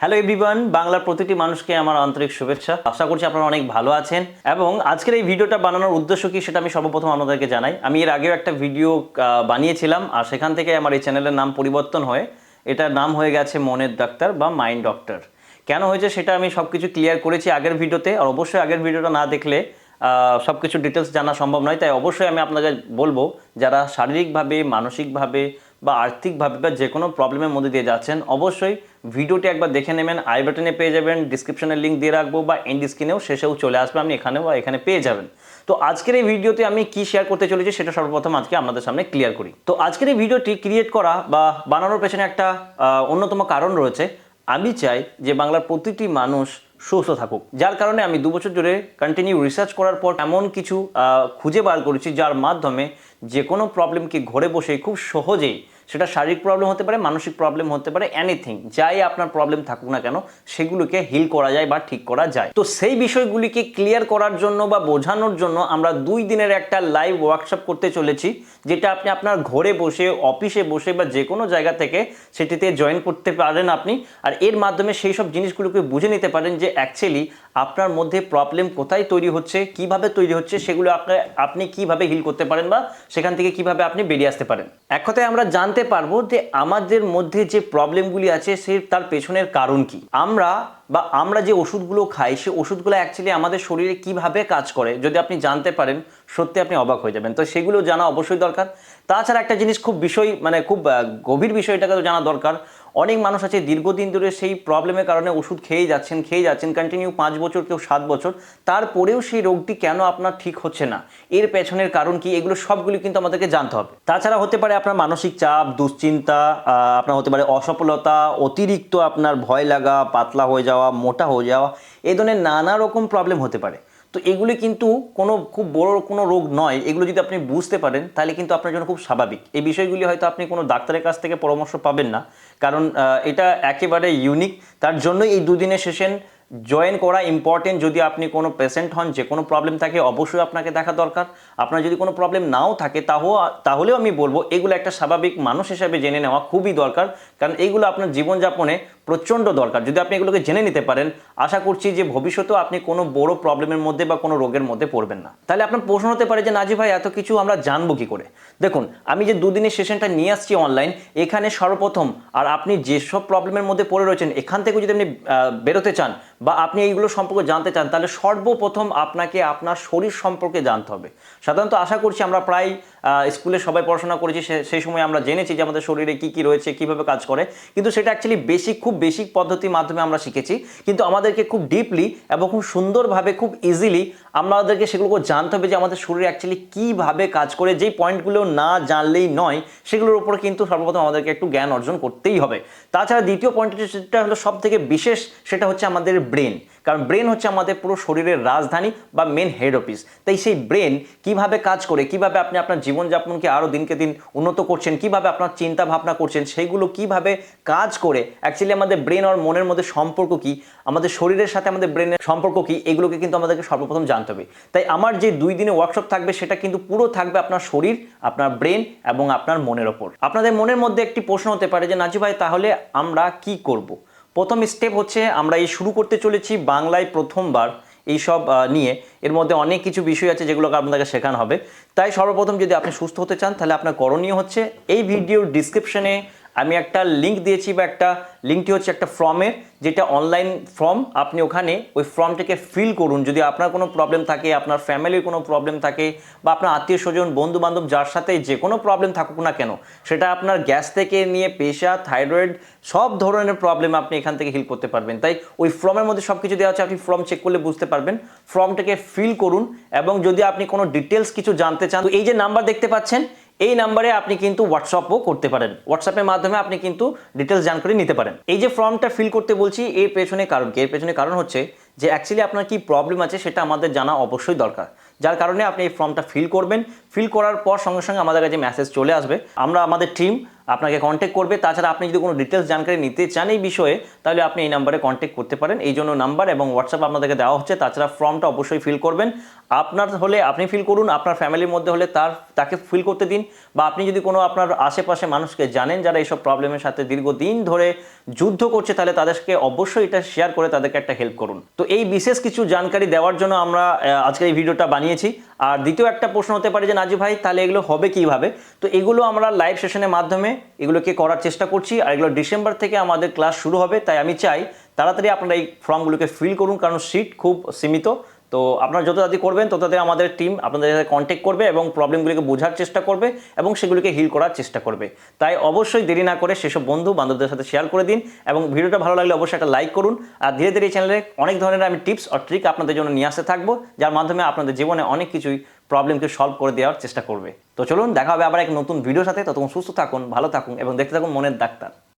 Hello everyone বাংলার প্রতিটি মানুষকে আমার আন্তরিক শুভেচ্ছা। আশা করছি আপনারা অনেক ভালো আছেন এবং আজকের এই ভিডিওটা বানানোর উদ্দেশ্য কি সেটা আমি সর্বপ্রথম আপনাদেরকে জানাই। আমি এর আগেও একটা ভিডিও বানিয়েছিলাম আর সেখান থেকে আমার এই চ্যানেলের নাম পরিবর্তন হয়ে এটার নাম হয়ে গেছে মনের ডাক্তার বা মাইন্ড ডক্টর। কেন হয়েছে সেটা আমি সব কিছু ক্লিয়ার করেছি আগের ভিডিওতে আর অবশ্যই আগের ভিডিওটা না দেখলে সব কিছু ডিটেলস জানা সম্ভব নয়। তাই অবশ্যই আমি আপনাকে বলব, যারা শারীরিকভাবে, মানসিকভাবে বা আর্থিকভাবে বা যে কোনো প্রবলেমের মধ্যে দিয়ে যাচ্ছেন, অবশ্যই ভিডিওটি একবার দেখে নেবেন। আই বাটনে পেয়ে যাবেন ডিসক্রিপশনের লিঙ্ক দিয়ে রাখব বা এন্ড স্ক্রিনেও শেষেও চলে আসবে, আপনি এখানেও বা এখানে পেয়ে যাবেন। তো আজকের এই ভিডিওতে আমি কি শেয়ার করতে চলেছি সেটা সর্বপ্রথম আজকে আপনাদের সামনে ক্লিয়ার করি। তো আজকের এই ভিডিওটি ক্রিয়েট করা বা বানানোর পেছনে একটা অন্যতম কারণ রয়েছে। আমি চাই যে বাংলার প্রতিটি মানুষ সুস্থ থাকুক। যার কারণে আমি দু বছর ধরে কন্টিনিউ রিসার্চ করার পর এমন কিছু খুঁজে বার করেছি যার মাধ্যমে যে কোনো প্রবলেমকে ঘরে বসে খুব সহজেই সেটা শারীরিক প্রবলেম হতে পারে, মানসিক প্রবলেম হতে পারে এনিথিং যাই আপনার প্রবলেম থাকুক না কেন, সেগুলোকে হিল করা যায় বা ঠিক করা যায়। তো সেই বিষয়গুলিকে ক্লিয়ার করার জন্য বা বোঝানোর জন্য আমরা দুই দিনের একটা লাইভ ওয়ার্কশপ করতে চলেছি, যেটা আপনি আপনার ঘরে বসে অফিসে বসে বা যে কোনো জায়গা থেকে সেটিতে জয়েন করতে পারেন আপনি। আর এর মাধ্যমে সেই সব জিনিসগুলোকে বুঝে নিতে পারেন যে অ্যাকচুয়ালি আপনার মধ্যে প্রবলেম কোথায় তৈরি হচ্ছে, কীভাবে তৈরি হচ্ছে, সেগুলো আপনি কীভাবে হিল করতে পারেন বা সেখান থেকে কীভাবে আপনি বেরিয়ে আসতে পারেন। এক কথায় আমরা জানতে পারব যে আমাদের মধ্যে যে প্রবলেমগুলি আছে, সে তার পেছনের কারণ কি? আমরা বা আমরা যে ওষুধগুলো খাই, সে ওষুধগুলো অ্যাকচুয়ালি আমাদের শরীরে কীভাবে কাজ করে, যদি আপনি জানতে পারেন, সত্যি আপনি অবাক হয়ে যাবেন। তো সেগুলো জানা অবশ্যই দরকার। তাছাড়া একটা জিনিস খুব বিষয় মানে খুব গভীর বিষয়টাকে তো জানা দরকার অনেক মানুষ আছে দীর্ঘদিন ধরে সেই প্রবলেমের কারণে ওষুধ খেয়ে যাচ্ছেন খেয়ে যাচ্ছেন কন্টিনিউ পাঁচ বছর, কেউ সাত বছর। তারপরেও সেই রোগটি কেন আপনার ঠিক হচ্ছে না? এর পেছনের কারণ কি? এগুলো সবগুলি কিন্তু আমাদেরকে জানতে হবে। তাছাড়া হতে পারে আপনার মানসিক চাপ, দুশ্চিন্তা আপনার হতে পারে অসফলতা, অতিরিক্ত আপনার ভয় লাগা, পাতলা হয়ে যাওয়া, মোটা হয়ে যাওয়া এই ধরনের নানা রকম প্রবলেম হতে পারে। তো এগুলি কিন্তু কোনো খুব বড় কোনো রোগ নয়। এগুলো যদি আপনি বুঝতে পারেন, তাহলে কিন্তু আপনার জন্য খুব স্বাভাবিক। এই বিষয়গুলি হয়তো আপনি কোনো ডাক্তারের কাছ থেকে পরামর্শ পাবেন না। কারণ এটা একেবারে ইউনিক তার জন্যই এই দুদিনের সেশন জয়েন করা ইম্পর্টেন্ট যদি আপনি কোনো পেশেন্ট হন, যে কোনো প্রবলেম থাকে, অবশ্যই আপনাকে দেখা দরকার। আপনার যদি কোনো প্রবলেম নাও থাকে তাহলে তাহলেও আমি বলব, এগুলো একটা স্বাভাবিক মানুষ হিসাবে জেনে নেওয়া খুবই দরকার। কারণ এইগুলো আপনার জীবনযাপনে প্রচণ্ড দরকার। যদি আপনি এগুলোকে জেনে নিতে পারেন, আশা করছি যে ভবিষ্যতেও আপনি কোনো বড় প্রবলেমের মধ্যে বা কোনো রোগের মধ্যে পড়বেন না। তাহলে আপনার প্রশ্ন হতে পারে যে, নাজি ভাই, এত কিছু আমরা জানব কি করে? দেখুন, আমি যে দুদিনের সেশনটা নিয়ে আসছি অনলাইন এখানে সর্বপ্রথম, আর আপনি যেসব প্রবলেমের মধ্যে পড়ে রয়েছেন, এখান থেকে যদি আপনি বেরোতে চান বা আপনি এইগুলো সম্পর্কে জানতে চান, তাহলে সর্বপ্রথম আপনাকে আপনার শরীর সম্পর্কে জানতে হবে। সাধারণত আশা করছি আমরা প্রায় স্কুলে সবাই পড়াশোনা করেছি সেই সময় আমরা জেনেছি যে আমাদের শরীরে কি কি রয়েছে, কীভাবে কাজ করে। কিন্তু সেটা অ্যাকচুয়ালি বেসিক খুব বেসিক পদ্ধতির মাধ্যমে আমরা শিখেছি, কিন্তু আমাদেরকে খুব ডিপলি এবং খুব সুন্দরভাবে, খুব ইজিলি আমাদেরকে সেগুলোকে জানতে হবে যে আমাদের শরীরে অ্যাকচুয়ালি কীভাবে কাজ করে, যেই পয়েন্টগুলো না জানলেই নয়, সেগুলোর উপরে কিন্তু সর্বপ্রথম আমাদেরকে একটু জ্ঞান অর্জন করতেই হবে। তাছাড়া দ্বিতীয় পয়েন্টটা হলো সব থেকে বিশেষ, সেটা হচ্ছে আমাদের ব্রেন কারণ ব্রেন হচ্ছে আমাদের পুরো শরীরের রাজধানী বা মেন হেড অফিস তাই সেই ব্রেন কীভাবে কাজ করে, কীভাবে আপনি আপনার জীবনযাপনকে আরও দিনকে দিন উন্নত করছেন, কীভাবে আপনার চিন্তা ভাবনা করছেন সেইগুলো কীভাবে কাজ করে অ্যাকচুয়ালি আমাদের ব্রেন আর মনের মধ্যে সম্পর্ক কি? আমাদের শরীরের সাথে আমাদের ব্রেনের সম্পর্ক কি? এগুলোকে কিন্তু আমাদেরকে সর্বপ্রথম জানতে হবে। তাই আমার যে দুই দিনে ওয়ার্কশপ থাকবে, সেটা কিন্তু পুরো থাকবে আপনার শরীর, আপনার ব্রেন এবং আপনার মনের ওপর। আপনাদের মনের মধ্যে একটি প্রশ্ন হতে পারে যে, নাজি ভাই, তাহলে আমরা কি করব। প্রথম স্টেপ হচ্ছে, আমরা এই শুরু করতে চলেছি বাংলায় প্রথমবার এইসব নিয়ে। এর মধ্যে অনেক কিছু বিষয় আছে যেগুলোকে আপনাদেরকে শেখানো হবে। তাই সর্বপ্রথম যদি আপনি সুস্থ হতে চান, তাহলে আপনার করণীয় হচ্ছে, এই ভিডিওর ডিসক্রিপশনে আমি একটা লিঙ্ক দিয়েছি বা একটা লিঙ্কটি হচ্ছে একটা ফর্মের, যেটা অনলাইন ফর্ম আপনি ওখানে ওই ফর্মটাকে ফিল করুন। যদি আপনার কোনো প্রবলেম থাকে, আপনার ফ্যামিলির কোনো প্রবলেম থাকে, বা আপনার আত্মীয় স্বজন বন্ধু বান্ধব যার সাথে যে কোনো প্রবলেম থাকুক না কেন, সেটা আপনার গ্যাস থেকে নিয়ে পেশা থাইরয়েড সব ধরনের প্রবলেম আপনি এখান থেকে হিল করতে পারবেন। তাই ওই ফর্মের মধ্যে সব কিছু দেওয়া আছে, আপনি ফর্ম চেক করলে বুঝতে পারবেন। ফর্মটাকে ফিল করুন এবং যদি আপনি কোনো ডিটেলস কিছু জানতে চান এই যে নাম্বার দেখতে পাচ্ছেন এই নাম্বারে আপনি কিন্তু হোয়াটসঅ্যাপও করতে পারেন। হোয়াটসঅ্যাপের মাধ্যমে আপনি কিন্তু ডিটেলস জানকারি নিতে পারেন। এই যে ফর্মটা ফিল করতে বলছি, এর পেছনে কারণ কি? এর পেছনে কারণ হচ্ছে যে অ্যাকচুয়ালি আপনার কি প্রবলেম আছে সেটা আমাদের জানা অবশ্যই দরকার। যার কারণে আপনি এই ফর্মটা ফিল করবেন। ফিল করার পর সঙ্গে সঙ্গে আমাদের কাছে মেসেজ চলে আসবে। আমরা আমাদের টিম আপনাকে কন্ট্যাক্ট করবে। তাছাড়া আপনি যদি কোনো ডিটেলস জানকারি নিতে চান এই বিষয়ে, তাহলে আপনি এই নাম্বারে কন্ট্যাক্ট করতে পারেন। এই জন্য নাম্বার এবং হোয়াটসঅ্যাপ আপনাদেরকে দেওয়া হচ্ছে। তাছাড়া ফর্মটা অবশ্যই ফিল করবেন। আপনার হলে আপনি ফিল করুন, আপনার ফ্যামিলির মধ্যে হলে তার, তাকে ফিল করতে দিন। বা আপনি যদি কোনো আপনার আশেপাশে মানুষকে জানেন যারা এইসব প্রবলেমের সাথে দীর্ঘদিন ধরে যুদ্ধ করছে, তাহলে তাদেরকে অবশ্যই এটা শেয়ার করে তাদেরকে একটা হেল্প করুন। তো এই বিশেষ কিছু জানকারি দেওয়ার জন্য আমরা আজকের এই ভিডিওটা বানিয়েছি। আর দ্বিতীয় একটা প্রশ্ন হতে পারে যে নাজু ভাই, তাহলে এগুলো হবে কীভাবে? তো এগুলো আমরা লাইভ সেশনের মাধ্যমে এগুলোকে করার চেষ্টা করছি, আর এগুলো ডিসেম্বর থেকে আমাদের ক্লাস শুরু হবে, তাই আমি চাই তাড়াতাড়ি আপনারা এই ফর্মগুলোকে ফিল করুন, কারণ সিট খুব সীমিত। তো আপনারা যত তাড়াতাড়ি করবেন, তত তাড়াতাড়ি আমাদের টিম আপনাদের সাথে কন্ট্যাক্ট করবে এবং প্রবলেমগুলিকে বোঝার চেষ্টা করবে এবং সেগুলিকে হিল করার চেষ্টা করবে। তাই অবশ্যই দেরি না করে সেসব বন্ধু বান্ধবদের সাথে শেয়ার করে দিন এবং ভিডিওটা ভালো লাগলে অবশ্যই একটা লাইক করুন। আর ধীরে ধীরে এই চ্যানেলে অনেক ধরনের আমি টিপস আর ট্রিক আপনাদের জন্য নিয়ে আসতে থাকব, যার মাধ্যমে আপনাদের জীবনে অনেক কিছুই প্রবলেমকে সলভ করে দেওয়ার চেষ্টা করবে। তো চলুন, দেখা হবে আবার এক নতুন ভিডিওর সাথে। ততক্ষণ সুস্থ থাকুন, ভালো থাকুন এবং দেখতে থাকুন মনের ডাক্তার।